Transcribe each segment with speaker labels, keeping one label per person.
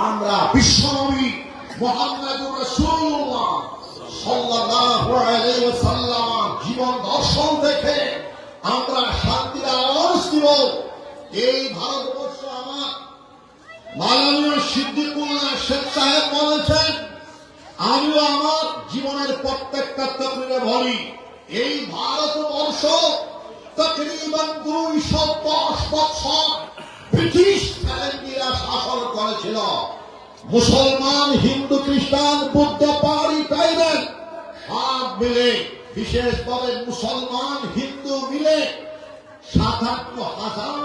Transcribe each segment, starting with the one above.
Speaker 1: আমরা বিশ্বনবী মোহাম্মদুর রাসূলুল্লাহ সাল্লাল্লাহু আলাইহি ওয়াসাল্লাম জীবন দর্শন দেখে আমরা শান্তির আওয়াজ দিব এই ভারতবর্ষ আমার মাননীয় সিদ্দিকুল্লাহ শেখ সাহেব বলেছেন, আমিও আমার জীবনের প্রত্যেকটা তকরিরে বলি এই ভারতবর্ষ তকরিবান দুইশো দশ বছর ব্রিটিশ শাসন করেছিল। মুসলমান, হিন্দু, খ্রিস্টান, বুদ্ধ, পাহাড়ি টাইবেন সব মিলে, বিশেষভাবে মুসলমান, হিন্দু মিলে সাতান্ন হাজার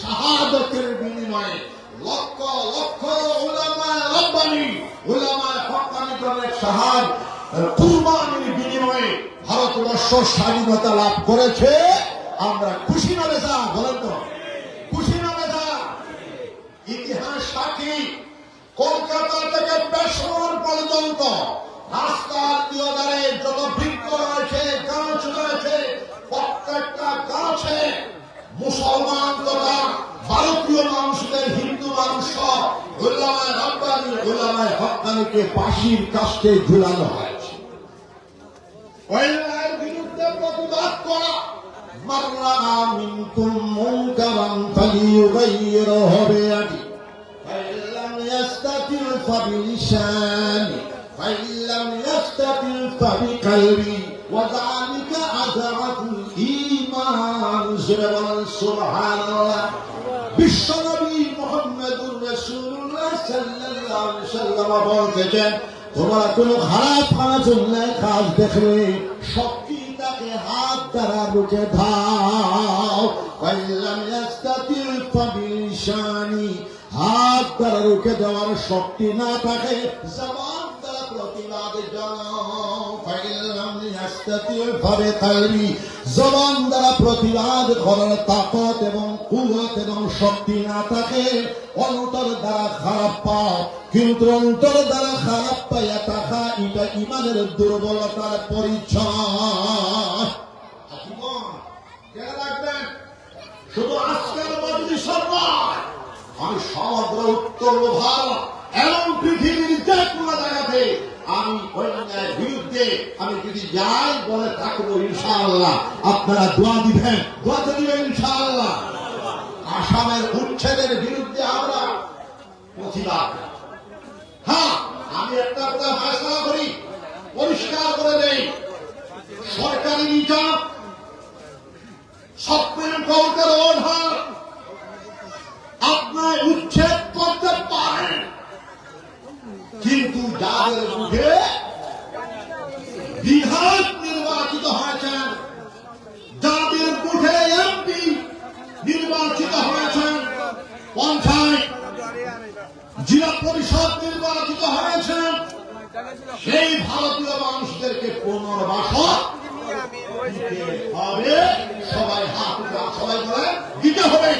Speaker 1: শাহাদতের বিনিময়ে লক্ষ লক্ষ বিনিময়ে ভারতবর্ষ স্বাধীনতা লাভ করেছে। আমরা খুশি না বেজা বলেন তো। খুশি না বেজা ইতিহাস সাক্ষী, কলকাতা থেকে পেশোয়ার পর্যন্ত যত বৃক্ষ রয়েছে, গাছ রয়েছে, প্রত্যেকটা গাছে মুসলমান তথা ভারতীয় মানুষদের হিন্দু মানুষ উল্লামায় রব্বানি উল্লামায় হকানিকে পাশির কাছে ঝুলানো হয়েছে অন্যায়ের বিরুদ্ধে প্রতিবাদ করা রাআ মিনকুম মুনকারান ফালিয়ুগাইয়িরহু বিয়াদি। ফাইন লাম ইয়াস্তাতিল ফাবিলিসানি ফাইন লাম ইয়াস্তাতিল ফাবিকালবি, ওয়া যালিকা আযারাতুল ঈমান। সুরা বলেন, সুবহানাল্লাহ। বিশ্বনবী মুহাম্মদুর রাসূলুল্লাহ তোমরা কোনো খারাপ কাজ দেখলে সত্য ইয়াস্তাতিল ফাবিলিসানি হাত রুখে দেওয়ার শক্তি না থাকে, জবান প্রতিবাদ জবান দ্বারা প্রতিবাদ করার তাকত এবং কুয়াত এবং শক্তি না থাকে, অন্তর দ্বারা খারাপ পাও। কিন্তু অন্তর দ্বারা খারাপ পাইয়া থাকা এটা ইমানের দুর্বলতার পরিচয় আজীবন জেনে রাখবেন শুধু আজকের মজলিস নয়, আমি সমগ্র উত্তর ভারত এবং পৃথিবীর যে কোনো জায়গাতে আমি অন্যায়ের বিরুদ্ধে আমি যদি যাই বলে থাকব ইনশাআল্লাহ। আপনারা দোয়া দিবেন দোয়াতে দিবেন ইনশাআল্লাহ। আসামের উচ্ছেদের বিরুদ্ধে আমরা প্রতিবাদ। হ্যাঁ আমি একটা কথা ফেসলা করি, পরিষ্কার করে দেই। সরকারি নিজাম সুপ্রিম কোর্টের অর্ডার আপনার উচ্ছেদ করতে পারেন কিন্তু যাদের মুখে বিধায়ক নির্বাচিত হয়েছেন, যাদের মুখে এমপি নির্বাচিত হয়েছেন, পঞ্চায়েত, জেলা পরিষদ নির্বাচিত হয়েছেন, সেই ভারতীয় মানুষদেরকে পুনর্বাসন হবে, সবাই হাত সবাই বলে, দিতে হবে।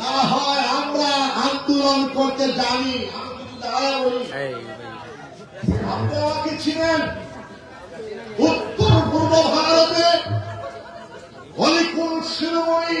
Speaker 1: না হয় আমরা আন্দোলন করতে জানি। আপনারা কি ছিলেন? উত্তর পূর্ব ভারতে অলিকুল শিরোমণি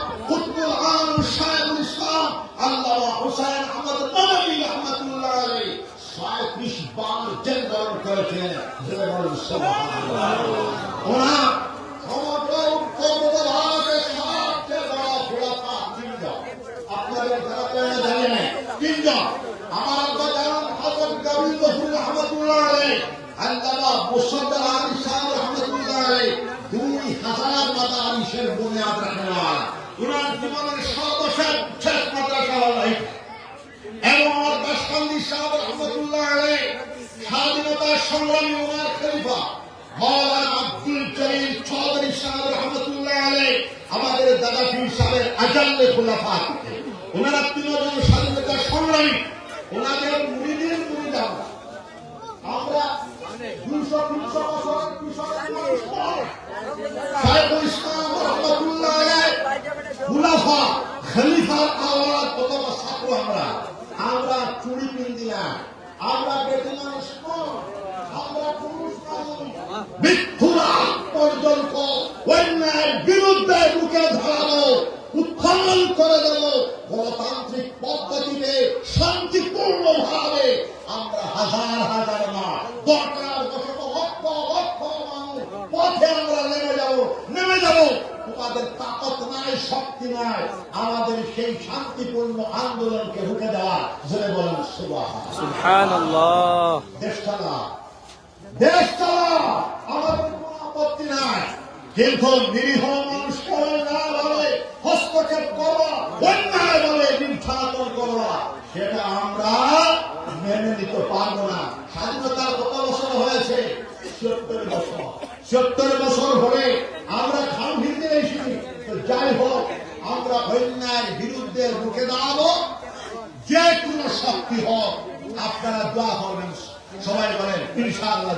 Speaker 1: জুড়ে বলেন সুবহানাল্লাহ। ওনার সমগ্র উত্তর ভারতের সবচেয়ে বড় খোলাফা তিনজন। আপনাদের যারা পেয়ে জানেন তিনজন। আমার আব্বা জানান হযরত কবির রসুল রহমাতুল্লাহ আলাইহি। আল্লামা মুসাদ্দার আলী সাহেব রহমাতুল্লাহ আলাইহি। দুই হাজার মাদারিসের বুনিয়াদ রাখেন উনার জীবনের সর্বশেষ শেষ মাদ্রাসা। এবং আমার দাসকান্দি সাহেব রহমতুল্লাহ স্বাধীনতা সংগ্রামী ওনার খলিফা, মাওলানা আব্দুল জলিল চৌধুরী আমাদের দাদা পীর সাহেবের আজাল্লে খোলাফা ওনারা তিনজন স্বাধীনতা সংগ্রামী। ওনাদের মুরিদের মুরিদ আমরা আমরা দুশো তিনশো বছর কিশোরের মানুষ নয়। শাইখুল ইসলাম রহমতুল্লাহ আলাইহি খুলাফা খলিফার আওলাদ অথবা ছাত্র আমরা আমরা চুরি পিন্দি না আমরা বেটি মানুষ নয়। আমরা পুরুষ নয়। মৃত্যুরা পর্যন্ত অন্যায়ের বিরুদ্ধে মুখে ধরানো বাতিল করে দেব গণতান্ত্রিক পদ্ধতিতে শান্তিপূর্ণ ভাবে আমরা হাজার হাজার না দরকার পথে আমরা নেমে যাব নেমে যাব। তোমাদের তাকত নাই শক্তি নাই। আমাদের সেই শান্তিপূর্ণ আন্দোলনকে ঢুকে দেওয়া জেনে বলেন দেশ চালা। দেশ চালা। আমাদের কোনো আপত্তি নাই। কিন্তু নিরীহ হস্তক্ষেপ করবা অন্যায় বলে নির্যাতন করবা। সেটা আমরা মেনে নিতে পারব না। স্বাধীনতার কত বছর হয়েছে? সত্তর বছর। সত্তর বছর ধরে আমরা খাম ভিড়তে এসেছি। যাই হোক, আমরা অন্যায়ের বিরুদ্ধে রুখে দাঁড়াবো। যে কোনো শক্তি হোক, আপনারা দোয়া করবেন। সবাই বলেন, ইনশাআল্লাহ।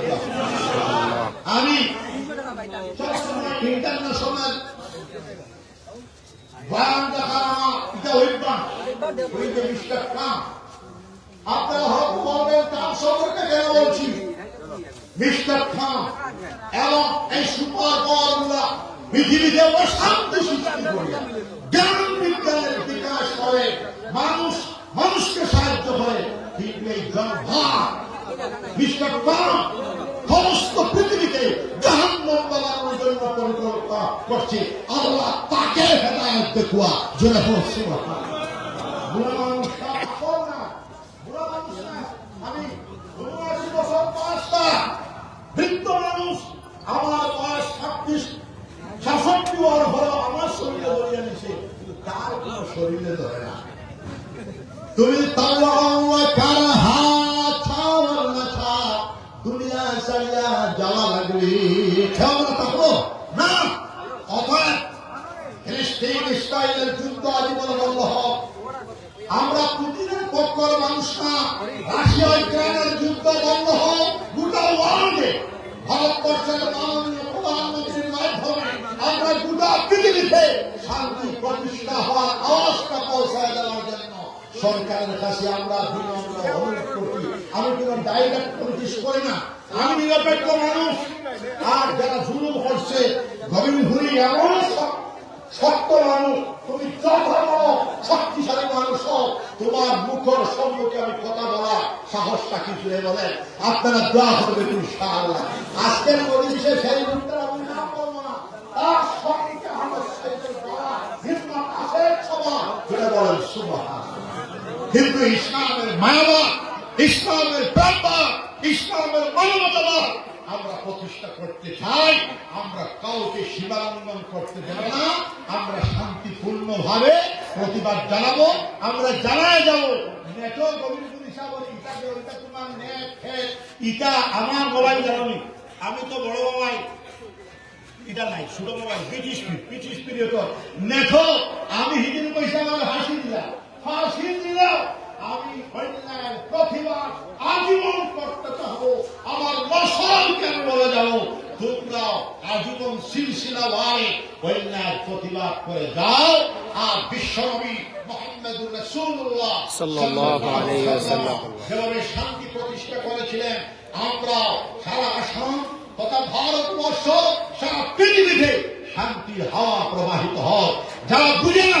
Speaker 1: আমি আপনারা হক বলবেন তার সম্পর্কে কেন বলছি মিস্টার ট্রাম্প এবং এই সুপার সমস্ত পৃথিবীতে জাহান্নাম বানানোর জন্য পরিকল্পনা করছে। আল্লাহ তাকে হেদায়ত দেখুয়া। জোরে হচ্ছে বুড়া মানুষ তার আসল না বুড়া মানুষ না আমি উনআশি বছর বয়স না বৃদ্ধ মানুষ আমার বয়স ছাব্বিশ সাতষট্টি ওর হলো আমার শরীরে ধরিয়ে নিছে কিন্তু তার কোনো শরীরে ধরে না তুমি তাওয়া কার হাত ছাওয়ার না ছা চাইয়া জ্বালা লাগবে খেয়াল থাকো না অতএব যুদ্ধ আজীবন বন্ধ আমরা পুতিনের পক্ষর মানুষ না। রাশিয়া যুদ্ধ বন্ধ হোক। গোটা ওয়ার্ল্ডে ভারতবর্ষের মাননীয় প্রধানমন্ত্রীর মাধ্যমে আমরা গোটা পৃথিবীতে শান্তি প্রতিষ্ঠা হওয়ার আওয়াজটা পৌঁছায় দেওয়ার জন্য সরকারের কাছে আমরা বিনম্র অনুরোধ করছি। আমি কোন ডাইরেক্ট পলিটিক্স করি না। আমি নিরপেক্ষ মানুষ। আর যারা জুলুম করছে ঘুরি এমন শক্ত মানুষ, তুমি যত শক্তিশালী মানুষ তোমার মুখর সম্মুখে আমি কথা বলা সাহসটা কি ফিরে বলেন? আপনারা দোয়া করবেন, ইনশাআল্লাহ। আজকের পরিবেশে সেই তার সঙ্গে আমার ফিরে বলেন কিন্তু ইসলামের মায়াবা ইসলামের ব্যাপার ইসলামের মানবতাবাদ আমরা প্রতিষ্ঠা করতে চাই, আমরা কাউকে সীমালঙ্ঘন করতে দেব না, আমরা শান্তিপূর্ণ ভাবে প্রতিবাদ জানাব, আমরা জানায় যাব, নেটো গোবিন্দ ইটা ওইটা নেট ইটা আমার মোবাইল জানানি আমি তো বড় মোবাইল। এটা নাই, ছোট মোবাইল, ব্রিটিশ ব্রিটিশ পিরিয়ড। নেঠো আমি হিদিন পয়সা আমার হাসি দিলাম, ফাঁসি দিলাম। আমি অন্যায়ের প্রতিবাদ আজীবন করতে চাবো আমার মশালকে আমি বলে যাব তোমরা আজীবন সিলসিলা ভাই অন্যায়ের প্রতিবাদ করে যাও। আর বিশ্বনবী মোহাম্মদুর রাসূলুল্লাহ
Speaker 2: সাল্লাল্লাহু আলাইহি ওয়াসাল্লাম।
Speaker 1: যেভাবে শান্তি প্রতিষ্ঠা করেছিলেন আমরা সারা আসাম তথা ভারতবর্ষ সারা পৃথিবীতে শান্তির হাওয়া প্রবাহিত হোক যারা বুঝে না